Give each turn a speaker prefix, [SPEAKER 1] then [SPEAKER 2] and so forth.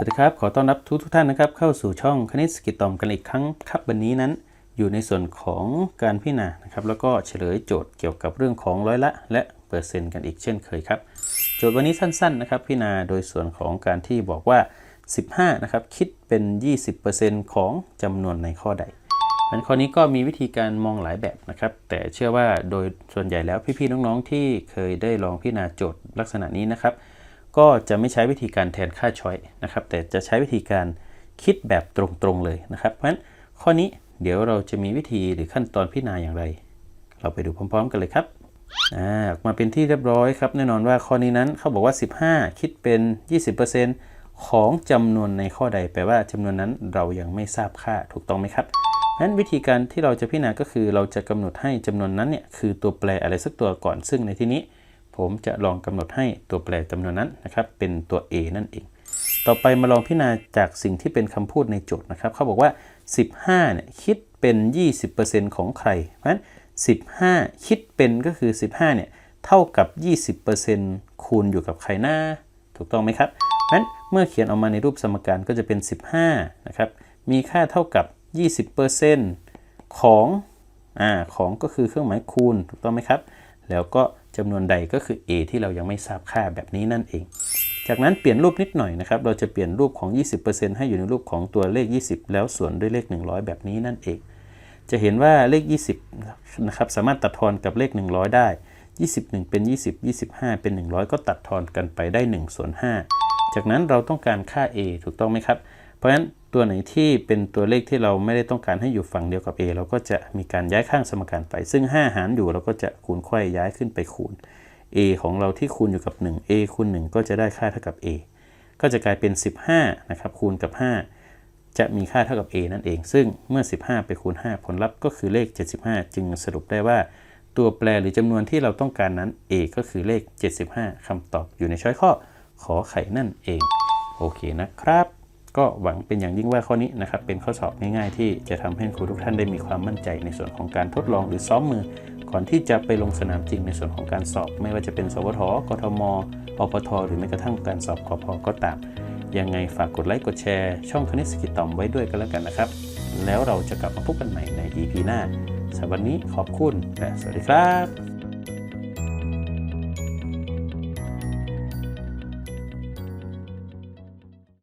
[SPEAKER 1] สวัสดีครับ ขอต้อนรับทุกทุกท่านนะครับ เข้าสู่ช่องคณิตสกิตตอมกันอีกครั้งครับวันนี้นั้น อยู่ในส่วนของการพิจารณานะครับ แล้วก็เฉลยโจทย์เกี่ยวกับเรื่องของร้อยละ และเปอร์เซ็นต์กันอีกเช่นเคยครับ โจทย์วันนี้สั้นๆนะครับพิจารณาโดยส่วนของการที่บอกว่า 15นะครับคิดเป็น 20%ของจำนวนในข้อใดนั้นข้อนี้ก็มีวิธีการมองหลายแบบนะครับ แต่เชื่อว่าโดยส่วนใหญ่แล้วพี่ๆน้องๆที่เคยได้ลองพิจารณาโจทย์ลักษณะนี้นะครับ ก็จะไม่ใช้วิธีการแทนค่าช้อยนะครับ แต่จะใช้วิธีการคิดแบบตรงๆเลยนะครับ เพราะฉะนั้นข้อนี้เดี๋ยวเราจะมีวิธีหรือขั้นตอนพิจารณาอย่างไร เราไปดูพร้อม ๆ กันเลยครับอ่าออกมาเป็นที่เรียบร้อยครับ แน่นอนว่าข้อนี้นั้นเขาบอกว่า 15 คิดเป็น 20%ของจำนวนในข้อใดแปลว่าจำนวนนั้นเรายังไม่ทราบค่าถูกต้องไหมครับเพราะฉะนั้นวิธีการที่เราจะพิจารณาก็คือ เราจะกำหนดให้จำนวนนั้นเนี่ยคือตัวแปรอะไรสักตัวก่อนซึ่งในที่นี้ ผมจะลองกำหนดให้ตัวแปรจำนวนนั้นนะครับเป็นตัว a นั่นเอง ต่อไปมาลองพิจารณาจากสิ่งที่เป็นคำพูดในโจทย์นะครับเขาบอกว่า 15เนี่ยคิดเป็น 20%ของใคร เพราะฉะนั้น 15 คิดเป็นก็คือ 15เนี่ยเท่ากับ 20%คูณอยู่กับใครหน้า ถูกต้องไหมครับเพราะฉะนั้นเมื่อเขียนออกมาในรูปสมการก็จะเป็น 15นะครับมีค่าเท่ากับ 20%ของอ่าของก็คือเครื่องหมายคูณถูกต้องไหมครับ แล้วก็ จำนวนใดก็คือ a ที่เรายังไม่ทราบค่าแบบนี้นั่นเอง จากนั้นเปลี่ยนรูปนิดหน่อยนะครับ เราจะเปลี่ยนรูปของ 20%ให้อยู่ในรูปของตัวเลข 20 แล้วส่วนด้วยเลข 100 แบบนี้นั่นเอง จะเห็นว่าเลข 20นะครับสามารถตัดทอนกับเลข 100 ได้ 21 เป็น 20 25 เป็น 100 ก็ตัดทอนกันไปได้1ส่วน5จากนั้นเราต้องการค่า a ถูกต้องไหมครับ เพราะฉะนั้นตัวไหนที่เป็นตัวเลขที่เราไม่ได้ต้องการให้อยู่ฝั่งเดียวกับ a เราก็จะมีการย้ายข้างสมการไป ซึ่ง 5 หารอยู่เราก็จะคูณไขว้ย้ายขึ้นไปคูณ a ของเราที่คูณอยู่กับ 1 a คูณ 1 ก็จะได้ค่าเท่ากับ a ก็จะกลายเป็น 15 นะครับ คูณกับ 5 จะมีค่าเท่ากับ a นั่นเอง ซึ่งเมื่อ 15 ไปคูณ 5 ผลลัพธ์ก็คือเลข 75 จึงสรุปได้ว่า ตัวแปรหรือจำนวนที่เราต้องการนั้น a ก็คือเลข 75คำตอบอยู่ในช้อยข้อขอไข่นั่นเอง โอเคนะครับ ก็หวังเป็นอย่างยิ่งว่าข้อนี้นะครับเป็นข้อสอบง่ายๆ ที่จะทำให้ครูทุกท่านได้มีความมั่นใจในส่วนของการทดลองหรือซ้อมมือ ก่อนที่จะไปลงสนามจริงในส่วนของการสอบ ไม่ว่าจะเป็น สวท กทม อปท หรือแม้กระทั่งการสอบกพก็ตาม ยังไงฝากกดไลค์กดแชร์ช่องคณิตสกิตตอมไว้ด้วยกันแล้วกันนะครับ แล้วเราจะกลับมาพบกันใหม่ใน EP หน้าสำหรับวันนี้ขอบคุณและสวัสดีครับ